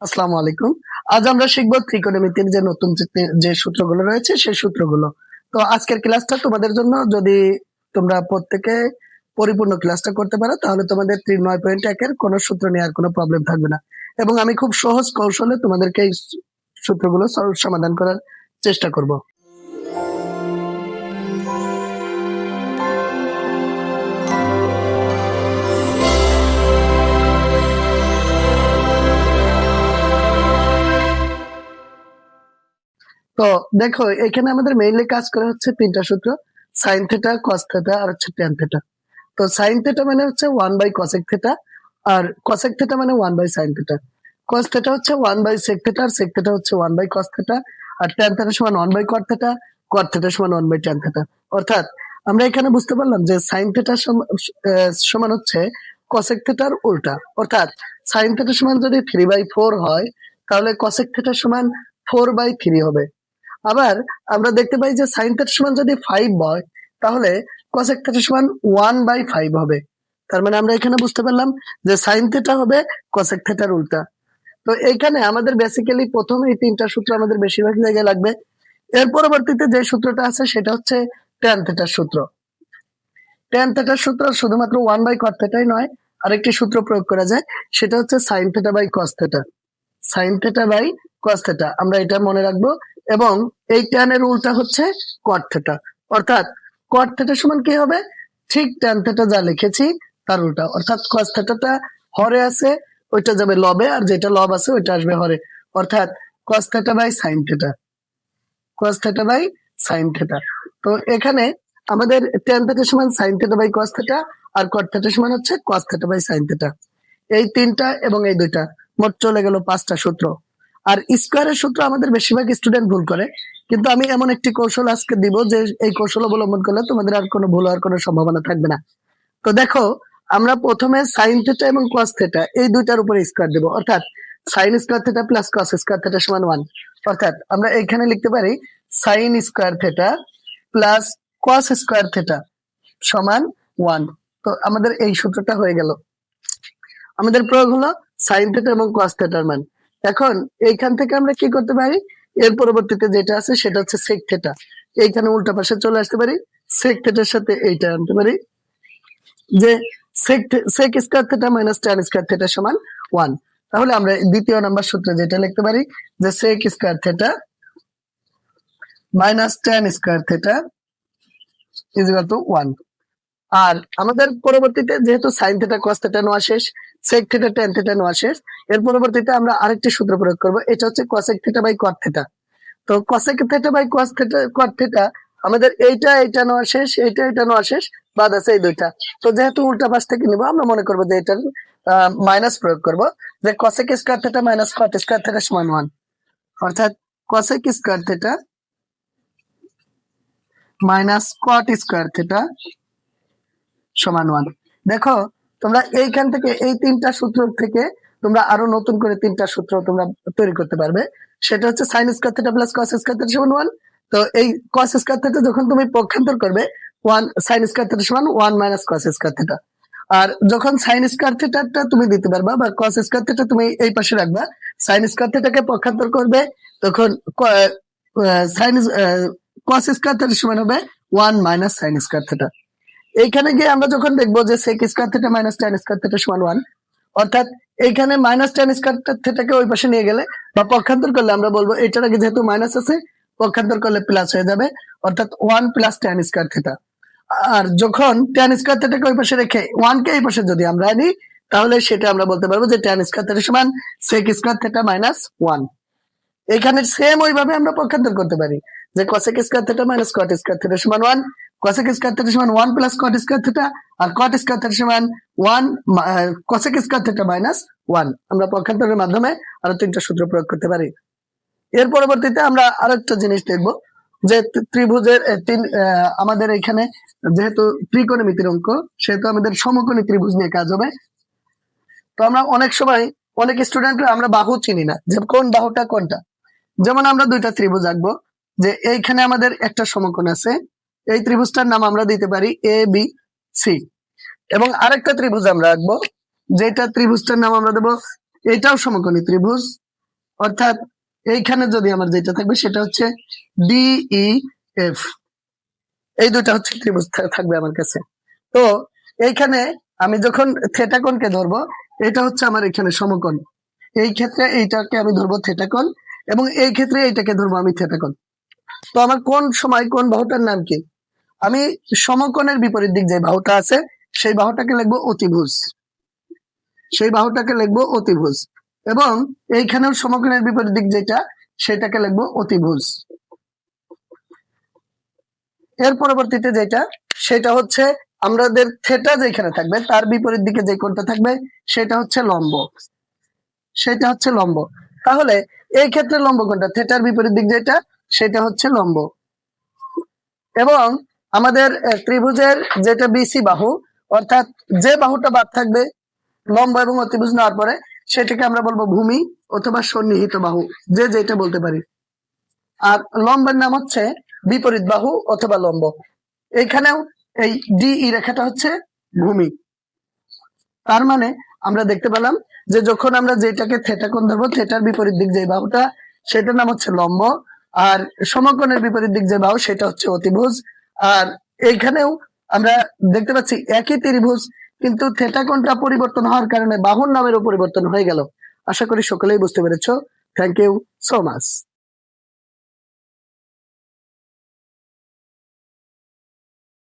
আসসালামু আলাইকুম। আজ আমরা শিখব ত্রিকোণমিতির যে নতুন যে- সূত্রগুলো রয়েছে, সেই সূত্রগুলো। তো আজকের ক্লাসটা তোমাদের জন্য যদি তোমরা প্রত্যেকে পরিপূর্ণ ক্লাসটা করতে পারো, তাহলে তোমাদের তিন নয় পয়েন্ট একের কোনো সূত্র নিয়ে আর কোনো প্রবলেম থাকবে না। এবং আমি খুব সহজ কৌশলে তোমাদেরকে এই সূত্রগুলো সমাধান করার চেষ্টা করব। তো দেখো, এখানে আমাদের মেইনলি কাজ করা হচ্ছে তিনটা সূত্র সাইন থেটা কস থেটা আর হচ্ছে ট্যান থেটা তো সাইন থেটা মানে হচ্ছে ওয়ান বাই কসেক থেটা আর কসেক থেটা মানে one by sine theta cos theta হচ্ছে ওয়ান বাই সেক থেটা আর সেক থেটা হচ্ছে ওয়ান বাই কস থেটা আর ট্যান থেটা সমান one by cot theta cot theta সমান ওয়ান বাই ট্যান থেটা অর্থাৎ আমরা এখানে বুঝতে পারলাম যে সাইন থেটা সমান হচ্ছে কসেক থেটার উল্টা। অর্থাৎ সাইন থেটা সমান যদি থ্রি বাই ফোর হয়, তাহলে কসেক থেটা সমান ফোর বাই থ্রি হবে। আবার আমরা দেখতে পাই যে সাইন থেটা সমান যদি ফাইভ হয়, তাহলে কসেক থেটা সমান ওয়ান বাই ফাইভ হবে। তার মানে আমরা এখানে বুঝতে পারলাম যে সাইন হবে উল্টা। তো আমাদের বেসিক্যালি প্রথম এই তিনটা সূত্র আমাদের বেশিরভাগ জায়গায় লাগবে। এর পরবর্তীতে যে সূত্রটা আছে, সেটা হচ্ছে ট্যান থেটার সূত্র। ট্যান থেটার সূত্র শুধুমাত্র ওয়ান বাই কট থেটাই নয়, আরেকটি সূত্র প্রয়োগ করা যায়, সেটা হচ্ছে sine theta by cos theta sine theta by cos theta আমরা এটা মনে রাখব এবং এই ট্যানের উল্টা হচ্ছে কট থেটা অর্থাৎ কট থেটা সমান কি হবে? ঠিক ট্যান থেটা যা লিখেছি, তার উল্টা। অর্থাৎ কস থেটাটা হরে আছে, ওইটা যাবে লবে, আর যেটা লব আছে, ওইটা আসবে হরে। অর্থাৎ cos theta by sine theta cos theta by sine theta তো এখানে আমাদের ট্যান থেটা সমান sine theta by cos theta R cot theta সমান হচ্ছে cos theta by sine theta এই তিনটা এবং এই দুইটা, মোট চলে গেল পাঁচটা সূত্র। আর স্কোয়ারের সূত্র আমাদের বেশিরভাগ স্টুডেন্ট ভুল করে। কিন্তু আমি এমন একটি কৌশল আজকে দিব যে এই কৌশল অবলম্বন করলে তোমাদের আর কোনো ভুল হওয়ার কোনো সম্ভাবনা থাকবে না। তো দেখো, আমরা প্রথমে সাইন থেটা এবং কস থেটা এই দুইটার উপরে স্কোয়ার দেব। অর্থাৎ sine square theta plus cos square theta সমান ওয়ান অর্থাৎ আমরা এখানে লিখতে পারি sine square theta plus cos square theta সমান ওয়ান তো আমাদের এই সূত্রটা হয়ে গেল। আমাদের প্রয়োগ হলো সাইন থেটা এবং কস থেটার মান। এখন এইখান থেকে আমরা কি করতে পারি? এর পরবর্তীতে যেটা আছে সেটা হচ্ছে সেক থেটা এইখানে উল্টা পাশে চলে আসতে পারি। সেক থেটার সাথে এইটা আনতে পারি। যে sec sec square theta minus tan square theta সমান ওয়ান তাহলে আমরা দ্বিতীয় নাম্বার সূত্রে যেটা লিখতে পারি, যে sec square theta minus tan square theta is to one আর আমাদের পরবর্তীতে যেহেতু সাইন থেটা কস থেটা নেওয়া শেষ সেক থেটা টেন থেটা নেওয়া শেষ, এর পরবর্তীতে আমরা আরেকটি সূত্র প্রয়োগ করব, এটা হচ্ছে cosec theta by cot theta তো cosec theta by cos theta cot theta আমাদের এইটা এইটা নেওয়া শেষ, এইটা এটা নেওয়া শেষ, বাদ আছে এই দুইটা। তো যেহেতু উল্টা পাশ থেকে নিব, আমরা মনে করব যে এটার মাইনাস প্রয়োগ করব, যে cosec square theta minus cot square theta সমান ওয়ান অর্থাৎ cosec square theta minus cot square theta সমান ওয়ান দেখো, তোমরা এইখান থেকে এই তিনটা সূত্র থেকে তোমরা আরও নতুন করে তিনটা সূত্র তোমরা তৈরি করতে পারবে। সেটা হচ্ছে sine square theta plus cos square theta সমান ওয়ান তো এই কস স্কোয়ার থেটা যখন তুমি পক্ষান্তর করবে ওয়ান সাইন স্কোয়ার থেটা সমান one minus cos square theta আর যখন সাইন স্কোয়ার থেটাটা তুমি দিতে পারবা বা কস স্কোয়ার থেটা তুমি এই পাশে রাখবা সাইন স্কোয়ার থেটাকে পক্ষান্তর করবে, তখন সাইন কস স্কোয়ার থেটা সমান হবে one minus sine square theta এইখানে গিয়ে আমরা যখন দেখব যে sec square theta minus tan square theta সমান ওয়ান অর্থাৎ এইখানে মাইনাস টেন স্কোয়ার থেটাকে ওই পাশে নিয়ে গেলে বা পক্ষান্তর করলে আমরা বলব এটার আগে যেহেতু মাইনাস আছে, পক্ষান্তর করলে প্লাস হয়ে যাবে, অর্থাৎ one plus tan square theta আর যখন টেন স্কোয়ার থেটাকে ওই পাশে রেখে ওয়ান কে এই পাশে যদি আমরা আনি, তাহলে সেটা আমরা বলতে পারব যে টেন স্কোয়ার থেটা সমান sec square theta minus one এখানে সেম ওইভাবে আমরা পক্ষান্তর করতে পারি, যে cosec square theta minus cot square theta সমান ওয়ান কসেক স্কোয়ার থেটা সমান one plus cot square theta আর কট স্কোয়ার থেটা সমান one cosec square theta minus one আমরা পক্ষান্তরের মাধ্যমে আরও তিনটা সূত্র প্রয়োগ করতে পারি। এর পরবর্তীতে আমরা আরেকটা জিনিস দেখব যে ত্রিভুজের তিন আমাদের এখানে যেহেতু ত্রিকোণমিতির অঙ্ক, সেহেতু আমাদের সমকোণী ত্রিভুজ নিয়ে কাজ হবে। তো আমরা অনেক সময় অনেক স্টুডেন্টরা আমরা বাহু চিনি না যে কোন বাহুটা কোনটা। যেমন আমরা দুইটা ত্রিভুজ আঁকবো যে এইখানে আমাদের একটা সমকোণ আছে এই ত্রিভুজটার নাম আমরা দিতে পারি এ বি সি এবং আরেকটা ত্রিভুজ আমরা আঁকবো যেটা ত্রিভুজটার নাম আমরা দেবো, এটাও সমকোণী ত্রিভুজ। অর্থাৎ এইখানে যদি আমার যেটা থাকবে, সেটা হচ্ছে ডিই এফ এই দুটা হচ্ছে ত্রিভুজ থাকবে আমার কাছে। তো এইখানে আমি যখন থেটা কোণকে ধরবো, এটা হচ্ছে আমার এখানে সমকোণ। এই ক্ষেত্রে এইটাকে আমি ধরবো থেটা কোণ, এবং এই ক্ষেত্রে এইটাকে ধরবো আমি থেটা কোণ। তো আমার কোন সময় কোন বাহুটার নাম কি? আমি সমকোণের বিপরীত দিক যে বাহুটা আছে, সেই বাহুটাকে লিখব অতিভুজ। সেই বাহুটাকে লিখব অতিভুজ। এবং এইখানেও সমকোণের বিপরীত দিক যেটা, সেটাকে লিখব অতিভুজ। এর পরবর্তীতে যেটা, সেটা হচ্ছে আমাদের থেটা যেখানে থাকবে, তার বিপরীত দিকে যে কোণটা থাকবে, সেটা হচ্ছে লম্ব। সেটা হচ্ছে লম্ব। তাহলে এই ক্ষেত্রে লম্ব কোণটা, থেটার বিপরীত দিক যেটা, সেটা হচ্ছে লম্ব। এবং আমাদের ত্রিভুজের যেটা বিসি বাহু, অর্থাৎ যে বাহুটা বাদ থাকবে, লম্ব এবং অতিভুজ নেওয়ার পরে, সেটাকে আমরা বলব ভূমি অথবা সন্নিহিত বাহু, যে যেটা বলতে পারি। আর লম্বের নাম হচ্ছে বিপরীত বাহু অথবা লম্ব। এইখানেও এই ডিই রেখাটা হচ্ছে ভূমি। তার মানে আমরা দেখতে পেলাম যে যখন আমরা যেটাকে থেটা কোণ ধরবো থেটার বিপরীত দিক যে বাহুটা, সেটার নাম হচ্ছে লম্ব, আর সমকোণের বিপরীত দিক যে বাহু, সেটা হচ্ছে অতিভুজ আর এইখানেও আমরা দেখতে পাচ্ছি একই ত্রিভুজ, কিন্তু থেটা পরিবর্তন হওয়ার কারণে বাহুর নামেরও পরিবর্তন হয়ে গেল। আশা করি সকলেই বুঝতে পেরেছ। Thank you so much